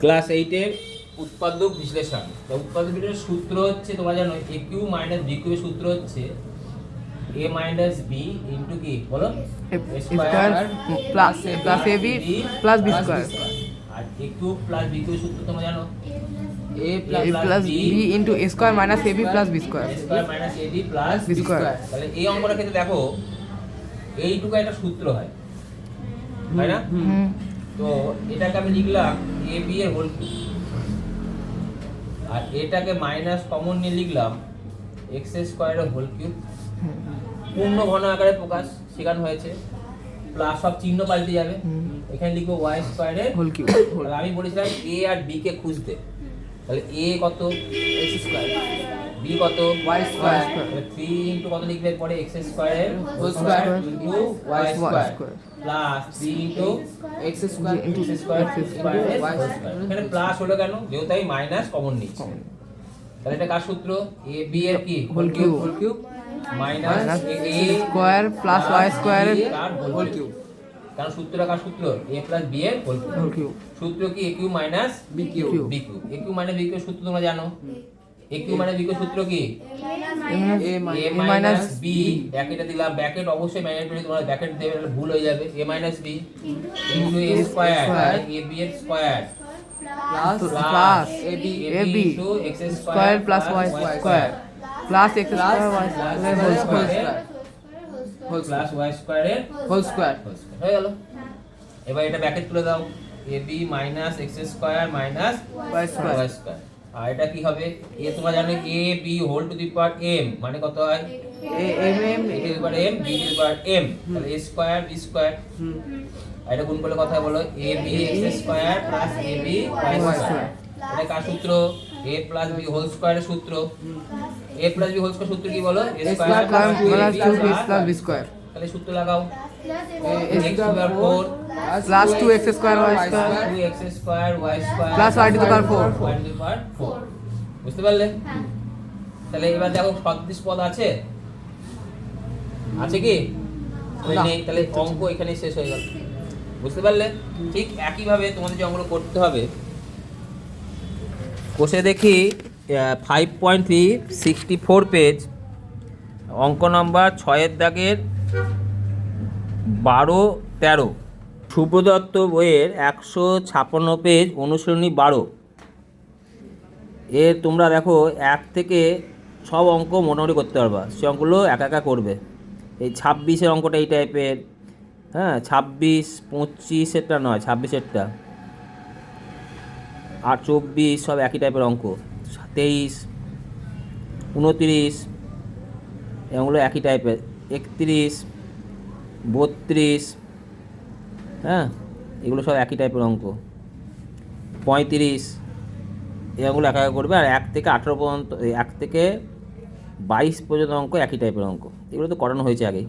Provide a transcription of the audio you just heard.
Class এইটের উৎপাদক বিশ্লেষণ। তো উৎপাদক বিশ্লেষণের সূত্র হচ্ছে তোমরা জানো এ কিউ মাইনাস বি কিউবের সূত্র হচ্ছে এ মাইনাস বি ইন্টু কি বলো? Square plus A plus A B plus B square R A cube plus B কিউবের সূত্র তোমরা জানো? A plus B into A square minus A B plus B square square minus A B plus B square তাহলে এই অঙ্কটা ক্ষেত্রে দেখো এইটুকু একটা সূত্র হয়। তাই না? তো এটাকে আমি লিখলাম এ বি এর হোল আর এটাকে মাইনাস কমন নিয়ে লিখলাম এক্স স্কোয়ারের হোল কিউব পূর্ণ ঘন আকারে প্রকাশ শেখানো হয়েছে প্লাস সব চিহ্ন পাল্টে যাবে। এখানে লিখব ওয়াই স্কোয়ারের হোল কিউব আমি বলেছিলাম এ আর বি কে খুঁজতে। তাহলে এ কত? এক্স স্কোয়ার বি কত? Y square. থ্রি ইন্টু কত লিখবে? পরে এক্স স্কোয়ারের whole square into Y Y square plus three into X square into square whole square. এখানে প্লাস হলো কেন? যেহেতু আমি মাইনাস কমন নিচ্ছি। তাহলে এটা কার সূত্র? এ বি এর কি? Whole cube whole cube minus A square plus Y স্কোয়ারের হোল কিউব কারণ সূত্রটা কার সূত্র? এ প্লাস বি এর হোল কিউব সূত্র কি? A cube minus B cube B cube A cube minus B cube সূত্র তোমরা জানো? A cube minus B cube সূত্র কি? এ মাইনাস বি ব্র্যাকেটে দিলাম। ব্র্যাকেট অবশ্যই ম্যান্ডেটরি তোমরা ব্র্যাকেট দেবে নাহলে ভুল হয়ে যাবে। A minus B into A square square. A B এর square plus plus A B A B into X square plus Y square plus X square Y square whole plus Y স্কয়ারের whole square হয়ে গেল। এবার এটা bracket তুলে দাও। A B minus X square minus Y square Y square আর এটা কি হবে? এ তোমরা জানো A B whole to the power M মানে কত হয়? A M M A to the power M B to the power M তাহলে এ স্কয়ার বি স্কয়ার আর এটা গুণ করলে কথা বলো? A B X square plus A B Y Y square এটা কার সূত্র? এ প্লাস বি হোল স্কয়ারের সূত্র। A plus B whole square সূত্র কি বলো? A square square plus two B plus B square তাহলে সূত্র লাগাও। A square four plus two X square Y square square Y square plus Y to the power four Y to the power four বুঝতে পারলে? তাহলে এবার দেখো সদৃশ পদ আছে। আছে কি? নেই তাহলে অঙ্ক এখানে শেষ হয়ে গেল। বুঝতে পারলে? ঠিক একইভাবে তোমাদের যে অঙ্কগুলো করতে হবে কোষে দেখি five point three sixty four page অঙ্ক নম্বর ছয়ের দাগের বারো, তেরো। সুব্রদত্ত বইয়ের একশো ছাপ্পান্ন পেজ অনুসরণী বারো। এর তোমরা দেখো, এক থেকে সব অঙ্ক মোটামুটি করতে পারবা। সে অঙ্কগুলো একা একা করবে। এই ছাব্বিশের অঙ্কটা এই টাইপের হ্যাঁ ছাব্বিশ, পঁচিশেরটা নয়, ছাব্বিশেরটা। আর চব্বিশ, সব একই টাইপের অঙ্ক। তেইশ, উনত্রিশ, এগুলো একই টাইপের একত্রিশ, বত্রিশ হ্যাঁ? এগুলো সব একই টাইপের অঙ্ক। পঁয়ত্রিশ, এগুলো একা একা করবে। আর এক থেকে আঠেরো পর্যন্ত, এক থেকে বাইশ পর্যন্ত অঙ্ক একই টাইপের অঙ্ক। এগুলো তো করানো হয়েছে আগেই।